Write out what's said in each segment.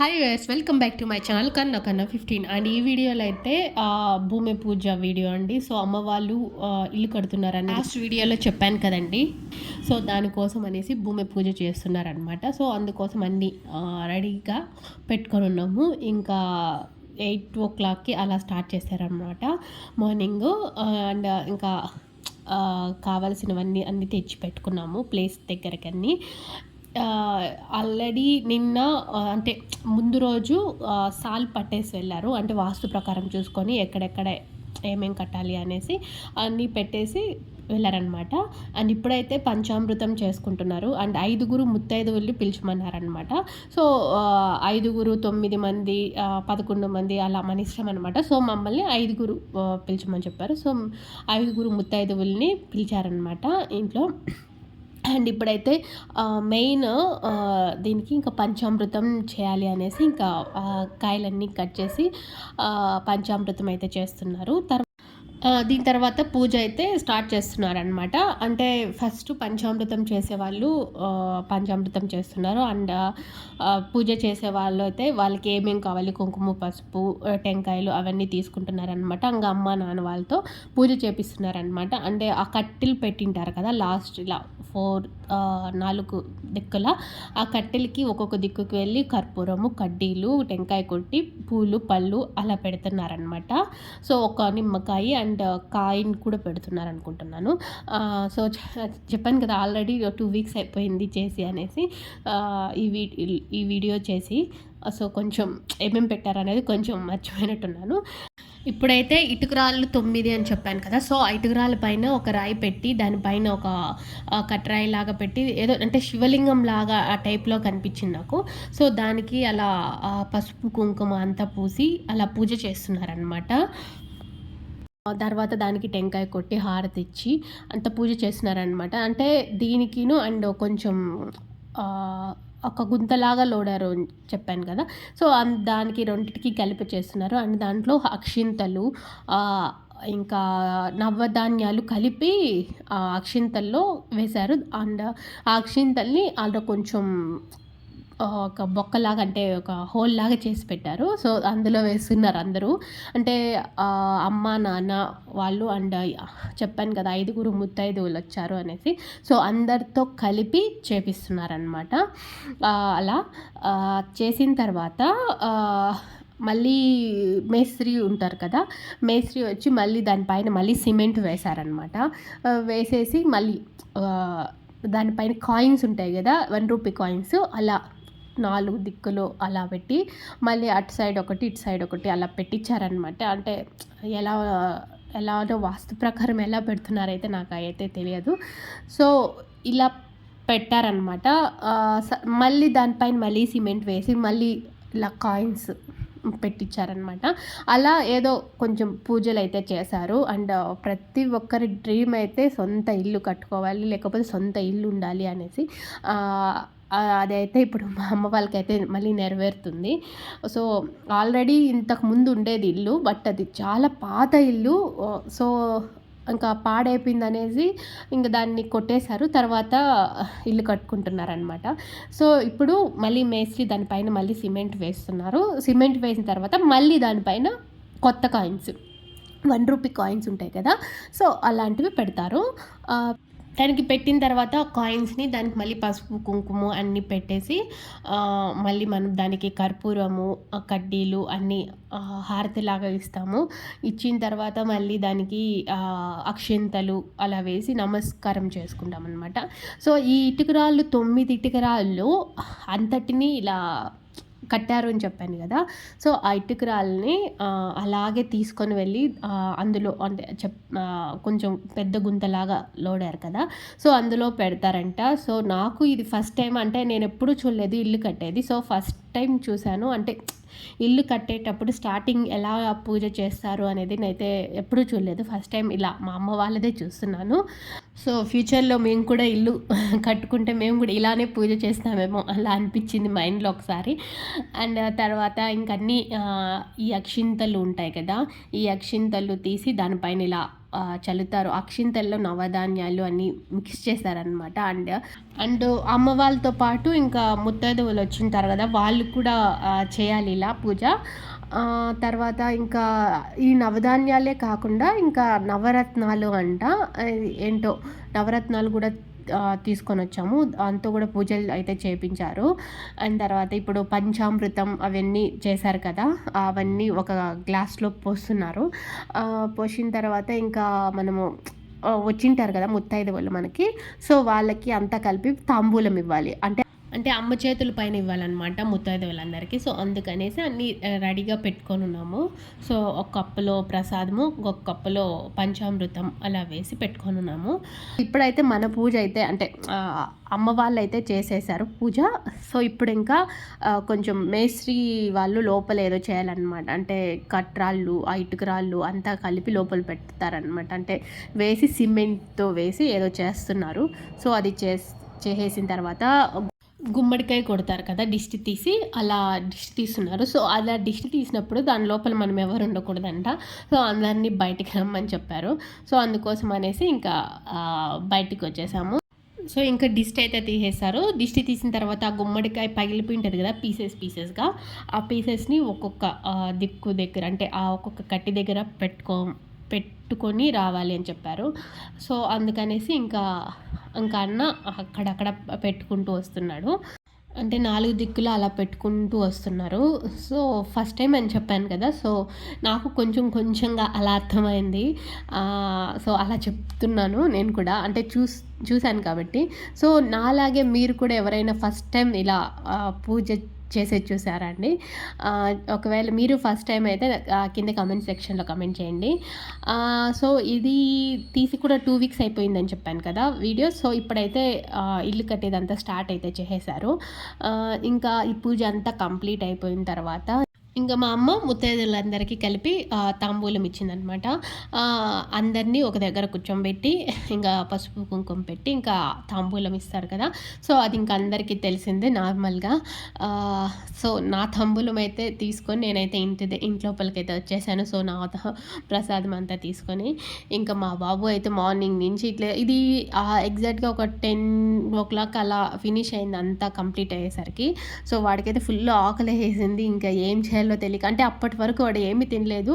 Hi guys welcome back to my channel కన్నా కన్నా fifteen and ఈ వీడియోలో అయితే భూమి పూజ వీడియో అండి. సో అమ్మ వాళ్ళు ఇల్లు కడుతున్నారని లాస్ట్ వీడియోలో చెప్పాను కదండి. సో దానికోసం అనేసి భూమి పూజ చేస్తున్నారనమాట సో అందుకోసం అన్నీ రెడీగా పెట్టుకొని ఉన్నాము. ఇంకా ఎయిట్ ఓ క్లాక్కి అలా స్టార్ట్ చేశారనమాట మార్నింగ్ అండ్ ఇంకా కావాల్సినవన్నీ అన్నీ తెచ్చి పెట్టుకున్నాము. ప్లేస్ దగ్గరకి అన్నీ ఆల్రెడీ నిన్న అంటే ముందు రోజు సాల్ పట్టేసి వెళ్ళారు. అంటే వాస్తు ప్రకారం చూసుకొని ఎక్కడెక్కడ ఏమేం కట్టాలి అనేసి అన్నీ పెట్టేసి వెళ్ళారనమాట అండ్ ఇప్పుడైతే పంచామృతం చేసుకుంటున్నారు. అండ్ ఐదుగురు ముత్తైదువుల్ని పిలిచమన్నారనమాట సో ఐదుగురు తొమ్మిది మంది పదకొండు మంది అలా మన ఇష్టం అనమాట సో మమ్మల్ని ఐదుగురు పిలిచమని చెప్పారు. సో ఐదుగురు ముత్తైదువుల్ని పిలిచారనమాట ఇంట్లో. అండ్ ఇప్పుడైతే మెయిన్ దీనికి ఇంకా పంచామృతం చేయాలి అనేసి ఇంకా కాయలన్నీ కట్ చేసి పంచామృతం అయితే చేస్తున్నారు. తర్వాత దీని తర్వాత పూజ అయితే స్టార్ట్ చేస్తున్నారనమాట అంటే ఫస్ట్ పంచామృతం చేసేవాళ్ళు పంచామృతం చేస్తున్నారు. అండ్ పూజ చేసే వాళ్ళు అయితే వాళ్ళకి ఏమేమి కావాలి? కుంకుమ పసుపు టెంకాయలు అవన్నీ తీసుకుంటున్నారనమాట ఇంకా అమ్మ నాన్న వాళ్ళతో పూజ చేపిస్తున్నారనమాట అంటే ఆ కట్టెలు పెట్టింటారు కదా లాస్ట్ ఇలా ఫోర్ నాలుగు దిక్కుల. ఆ కట్టెలకి ఒక్కొక్క దిక్కుకి వెళ్ళి కర్పూరము కడ్డీలు టెంకాయ కొట్టి పూలు పళ్ళు అలా పెడుతున్నారనమాట సో ఒక నిమ్మకాయ అండ్ అండ్ కాయిన్ కూడా పెడుతున్నారు అనుకుంటున్నాను సో చెప్పాను కదా ఆల్రెడీ టూ వీక్స్ అయిపోయింది చేసి అనేసి ఈ వీ ఈ వీడియో చేసి సో కొంచెం ఏమేమి పెట్టారనేది కొంచెం మర్చిపోయినట్టున్నాను. ఇప్పుడైతే ఇటుకురాళ్ళు తొమ్మిది అని చెప్పాను కదా సో ఇటుకురాళ్ళ ఇటుకరాళ్ళ పైన ఒక రాయి పెట్టి దానిపైన ఒక కట్రాయి లాగా పెట్టి ఏదో అంటే శివలింగం లాగా ఆ టైప్లో కనిపించింది నాకు. సో దానికి అలా పసుపు కుంకుమ అంతా పూసి అలా పూజ చేస్తున్నారనమాట తర్వాత దానికి టెంకాయ కొట్టి హారతి ఇచ్చి అంత పూజ చేస్తున్నారనమాట అంటే దీనికిను అండ్ కొంచెం ఒక గుంతలాగా లోడారు చెప్పాను కదా. సో దానికి రెండింటికి కలిపి చేస్తున్నారు. అండ్ దాంట్లో అక్షింతలు ఇంకా నవధాన్యాలు కలిపి ఆ అక్షింతల్లో వేశారు. అండ్ ఆ అక్షింతల్ని అలా కొంచెం ఒక బొక్కలాగా అంటే ఒక హోల్ లాగా చేసి పెట్టారు. సో అందులో వేస్తున్నారు అందరూ. అంటే అమ్మ నాన్న వాళ్ళు అండ్ చెప్పాను కదా ఐదుగురు ముత్తైదువులు వచ్చారు అనేసి. సో అందరితో కలిపి చేపిస్తున్నారనమాట అలా చేసిన తర్వాత మళ్ళీ మేస్త్రి ఉంటారు కదా మేస్త్రి వచ్చి మళ్ళీ దానిపైన మళ్ళీ సిమెంట్ వేశారనమాట వేసేసి మళ్ళీ దానిపైన కాయిన్స్ ఉంటాయి కదా వన్ రూపీ కాయిన్స్ అలా నాలుగు దిక్కులు అలా పెట్టి మళ్ళీ అటు సైడ్ ఒకటి ఇటు సైడ్ ఒకటి అలా పెట్టించారనమాట అంటే ఎలా ఎలానో వాస్తు ప్రకారం ఎలా పెడుతున్నారైతే నాకు అయితే తెలియదు. సో ఇలా పెట్టారనమాట. స- మళ్ళీ దానిపైన మళ్ళీ సిమెంట్ వేసి మళ్ళీ ఇలా కాయిన్స్ పెట్టించారనమాట అలా ఏదో కొంచెం పూజలు అయితే చేశారు. అండ్ ప్రతి ఒక్కరి డ్రీమ్ అయితే సొంత ఇల్లు కట్టుకోవాలి లేకపోతే సొంత ఇల్లు ఉండాలి అనేసి. అదైతే ఇప్పుడు మా అమ్మ వాళ్ళకైతే మళ్ళీ నెరవేరుతుంది. సో ఆల్రెడీ ఇంతకు ముందు ఉండేది ఇల్లు బట్ అది చాలా పాత ఇల్లు. సో ఇంకా పాడైపోయింది అనేసి ఇంకా దాన్ని కొట్టేశారు. తర్వాత ఇల్లు కట్టుకుంటున్నారనమాట సో ఇప్పుడు మళ్ళీ మేస్త్రి దానిపైన మళ్ళీ సిమెంట్ వేస్తున్నారు. సిమెంట్ వేసిన తర్వాత మళ్ళీ దానిపైన కొత్త కాయిన్స్. వన్ రూపీ కాయిన్స్ ఉంటాయి కదా. సో అలాంటివి పెడతారు. దానికి పెట్టిన తర్వాత కాయిన్స్ని దానికి మళ్ళీ పసుపు కుంకుమ అన్నీ పెట్టేసి మళ్ళీ మనం దానికి కర్పూరము కడ్డీలు అన్నీ హారతిలాగా ఇస్తాము. ఇచ్చిన తర్వాత మళ్ళీ దానికి అక్షింతలు అలా వేసి నమస్కారం చేసుకుంటాం అనమాట సో ఈ ఇటుకరాళ్ళు తొమ్మిది ఇటుకరాళ్ళు అంతటిని ఇలా కట్టారు అని చెప్పాను కదా. సో ఆ ఇటుక రాళ్ళని అలాగే తీసుకొని వెళ్ళి అందులో అంటే చెప్ కొంచెం పెద్ద గుంతలాగా లోడారు కదా. సో అందులో పెడతారంట. సో నాకు ఇది ఫస్ట్ టైం అంటే నేను ఎప్పుడూ చూడలేదు ఇల్లు కట్టేది. సో ఫస్ట్ టైం చూశాను. అంటే ఇల్లు కట్టేటప్పుడు స్టార్టింగ్ ఎలా పూజ చేస్తారు అనేది నేనైతే ఎప్పుడూ చూడలేదు. ఫస్ట్ టైం ఇలా మా అమ్మ వాళ్ళదే చూస్తున్నాను. సో ఫ్యూచర్లో మేము కూడా ఇల్లు కట్టుకుంటే మేము కూడా ఇలానే పూజ చేస్తామేమో అలా అనిపించింది మైండ్లో ఒకసారి. అండ్ తర్వాత ఇంకన్నీ ఈ అక్షింతలు ఉంటాయి కదా ఈ అక్షింతలు తీసి దానిపైన ఇలా చల్లుతారు. అక్షింతల్లో నవధాన్యాలు అన్నీ మిక్స్ చేస్తారనమాట అండ్ అండ్ అమ్మ వాళ్ళతో పాటు ఇంకా ముత్తైదువులు వచ్చింటారు కదా వాళ్ళు కూడా చేయాలి ఇలా పూజ. తర్వాత ఇంకా ఈ నవధాన్యాలే కాకుండా ఇంకా నవరత్నాలు అంట అది ఏంటో నవరత్నాలు కూడా తీసుకొని వచ్చాము దాంతో కూడా పూజలు అయితే చేపించారు. అండ్ తర్వాత ఇప్పుడు పంచామృతం అవన్నీ చేశారు కదా అవన్నీ ఒక గ్లాస్లో పోస్తున్నారు. పోసిన తర్వాత ఇంకా మనము వచ్చింటారు కదా ముత్తైదు వాళ్ళు మనకి. సో వాళ్ళకి అంతా కలిపి తాంబూలం ఇవ్వాలి. అంటే అంటే అమ్మ చేతుల పైన ఇవ్వాలన్నమాట ముత్తైదు వాళ్ళందరికీ సో అందుకనేసి అన్నీ రెడీగా పెట్టుకొని ఉన్నాము. సో ఒక కప్పులో ప్రసాదము ఒక కప్పులో పంచామృతం అలా వేసి పెట్టుకొని ఉన్నాము. ఇప్పుడైతే మన పూజ అయితే అంటే అమ్మ వాళ్ళు అయితే చేసేసారు పూజ. సో ఇప్పుడు ఇంకా కొంచెం మేస్త్రి వాళ్ళు లోపల ఏదో చేయాలన్నమాట. అంటే కట్రాళ్ళు ఆ ఇటుకరాళ్ళు అంతా కలిపి లోపల పెడతారనమాట అంటే వేసి సిమెంట్తో వేసి ఏదో చేస్తున్నారు. సో అది చేస్ చేసేసిన తర్వాత గుమ్మడికాయ కొడతారు కదా దిష్టి తీసి అలా దిష్టి తీస్తున్నారు. సో అలా దిష్టి తీసినప్పుడు దాని లోపల మనం ఎవరు ఉండకూడదంట. సో అందరినీ బయటికి రమ్మని చెప్పారు. సో అందుకోసం అనేసి ఇంకా బయటికి వచ్చేసాము. సో ఇంకా దిష్టి అయితే తీసేశారు. దిష్టి తీసిన తర్వాత ఆ గుమ్మడికాయ పగిలిపోయి ఉంటుంది కదా పీసెస్ పీసెస్గా. ఆ పీసెస్ని ఒక్కొక్క దిక్కు దగ్గర అంటే ఆ ఒక్కొక్క కట్టి దగ్గర పెట్టుకో పెట్టుకొని రావాలి అని చెప్పారు. సో అందుకనేసి ఇంకా ఇంకా అన్న అక్కడక్కడ పెట్టుకుంటూ వస్తున్నాడు. అంటే నాలుగు దిక్కులు అలా పెట్టుకుంటూ వస్తున్నారు. సో ఫస్ట్ టైం అని చెప్పాను కదా సో నాకు కొంచెం కొంచెంగా అలా అర్థమైంది. సో అలా చెప్తున్నాను నేను కూడా. అంటే చూస్ చూశాను కాబట్టి. సో నాలాగే మీరు కూడా ఎవరైనా ఫస్ట్ టైం ఇలా పూజ చేసేది చూసారా అండి? ఒకవేళ మీరు ఫస్ట్ టైం అయితే కింద కమెంట్ సెక్షన్లో కమెంట్ చేయండి. సో ఇది తీసి కూడా టూ వీక్స్ అయిపోయిందని చెప్పాను కదా వీడియో. సో ఇప్పుడైతే ఇల్లు కట్టేదంతా స్టార్ట్ అయితే చేసేసారు ఇంకా ఈ పూజ అంతా కంప్లీట్ అయిపోయిన తర్వాత ఇంకా మా అమ్మ ముత్తైదులందరికీ కలిపి తాంబూలం ఇచ్చిందనమాట అందరినీ ఒక దగ్గర కూర్చోబెట్టి ఇంకా పసుపు కుంకుమ పెట్టి ఇంకా తాంబూలం ఇస్తారు కదా. సో అది ఇంకా అందరికీ తెలిసిందే నార్మల్గా. సో నా తాంబూలం అయితే తీసుకొని నేనైతే ఇంటి ఇంటి లోపలికైతే వచ్చేసాను. సో నా ప్రసాదం అంతా తీసుకొని ఇంకా మా బాబు అయితే మార్నింగ్ నుంచి ఇట్లా ఇది ఎగ్జాక్ట్గా ఒక టెన్ ఓ క్లాక్ అలా ఫినిష్ అయింది అంతా కంప్లీట్ అయ్యేసరికి సో వాడికైతే ఫుల్ ఆకలి వేసింది ఇంకా ఏం చేయాలో తెలియక అంటే అప్పటి వరకు వాడు ఏమీ తినలేదు.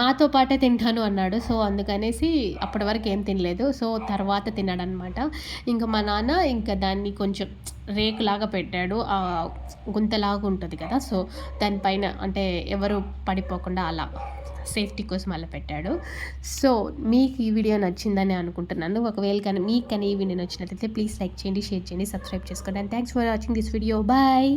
మాతో పాటే తింటాను అన్నాడు. సో అందుకనేసి అప్పటి వరకు ఏం తినలేదు. సో తర్వాత తిన్నాడనమాట ఇంకా మా నాన్న ఇంకా దాన్ని కొంచెం రేకులాగా పెట్టాడు. గుంతలాగా ఉంటుంది కదా సో దానిపైన అంటే ఎవరు పడిపోకుండా అలా సేఫ్టీ కోసం అలా పెట్టాడు. సో మీకు ఈ వీడియో నచ్చిందని అనుకుంటున్నాను. ఒకవేళ కానీ మీకు కానీ ఈ వీడియో నచ్చినట్లయితే ప్లీజ్ లైక్ చేయండి షేర్ చేయండి సబ్స్క్రైబ్ చేసుకోండి. And thanks for watching this video. Bye.